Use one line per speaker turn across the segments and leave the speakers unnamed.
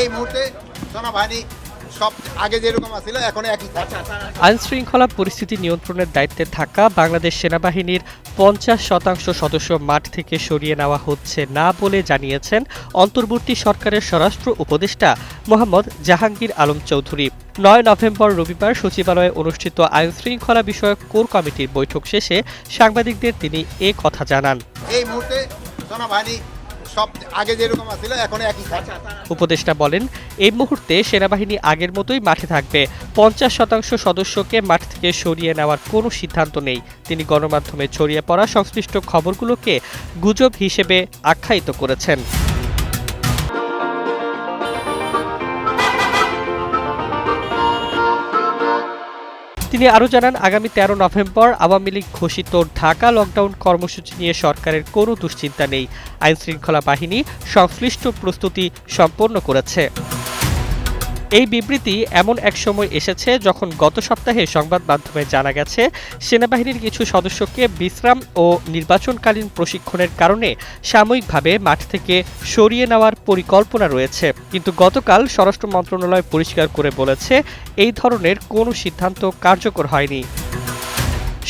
এই মুহূর্তে সেনাবাহিনী সব আগে যেরকম আছিল এখন একই
আইন শৃঙ্খলা পরিস্থিতি নিয়ন্ত্রণের দায়িত্বে থাকা বাংলাদেশ সেনাবাহিনীর পঞ্চাশ শতাংশ সদস্য মাঠ থেকে সরিয়ে নেওয়া হচ্ছে না বলে জানিয়েছেন অন্তর্বর্তী সরকারের স্বরাষ্ট্র উপদেষ্টা মোহাম্মদ জাহাঙ্গীর আলম চৌধুরী। নয় নভেম্বর রবিবার সচিবালয়ে অনুষ্ঠিত আইন শৃঙ্খলা বিষয়ক কোর কমিটির বৈঠক শেষে সাংবাদিকদের তিনি এ কথা জানান।
এই মুহূর্তে সেনাবাহিনী সব আগে যেরকম আছিল, এখন একই
উপদেষ্টা বলেন, এই মুহূর্তে সেনাবাহিনী আগের মতোই মাঠে থাকবে। পঞ্চাশ শতাংশ সদস্যকে মাঠ থেকে সরিয়ে নেওয়ার কোনো সিদ্ধান্ত নেই। তিনি গণমাধ্যমে ছড়িয়ে পড়া সংশ্লিষ্ট খবরগুলোকে গুজব হিসেবে আখ্যায়িত করেছেন। তিনি আরও জানান, আগামী তেরো নভেম্বর আওয়ামী লীগ ঘোষিত ঢাকা লকডাউন কর্মসূচি নিয়ে সরকারের কোনো দুশ্চিন্তা নেই। আইনশৃঙ্খলা বাহিনী সংশ্লিষ্ট প্রস্তুতি সম্পন্ন করেছে। এই বিবৃতি এমন এক সময় এসেছে যখন গত সপ্তাহে সংবাদ মাধ্যমে জানা গেছে, সেনাবাহিনীর কিছু সদস্যকে বিশ্রাম ও নির্বাচনকালীন প্রশিক্ষণের কারণে সাময়িকভাবে মাঠ থেকে সরিয়ে নেওয়ার পরিকল্পনা রয়েছে। কিন্তু গতকাল স্বরাষ্ট্র মন্ত্রণালয় পরিষ্কার করে বলেছে, এই ধরনের কোনো সিদ্ধান্ত কার্যকর হয়নি।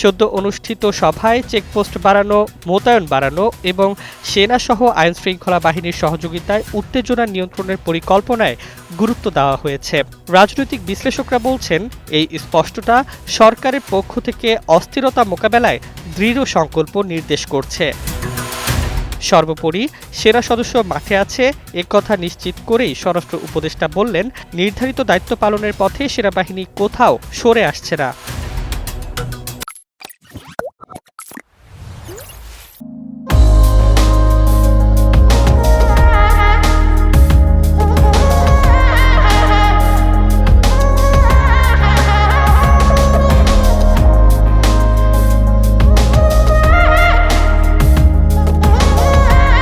সদ্য অনুষ্ঠিত সভায় চেকপোস্ট বাড়ানো, মোতায়েন বাড়ানো এবং সেনাসহ আইন শৃঙ্খলা বাহিনীর সহযোগিতায় উত্তেজনা নিয়ন্ত্রণের পরিকল্পনায় গুরুত্ব দেওয়া হয়েছে। রাজনৈতিক বিশ্লেষকরা বলছেন, এই স্পষ্টতা সরকারের পক্ষ থেকে অস্থিরতা মোকাবেলায় দৃঢ় সংকল্প নির্দেশ করছে। সর্বোপরি, সেনা সদস্য মাঠে আছে একথা নিশ্চিত করেই স্বরাষ্ট্র উপদেষ্টা বললেন, নির্ধারিত দায়িত্ব পালনের পথে সেনাবাহিনী কোথাও সরে আসছে না।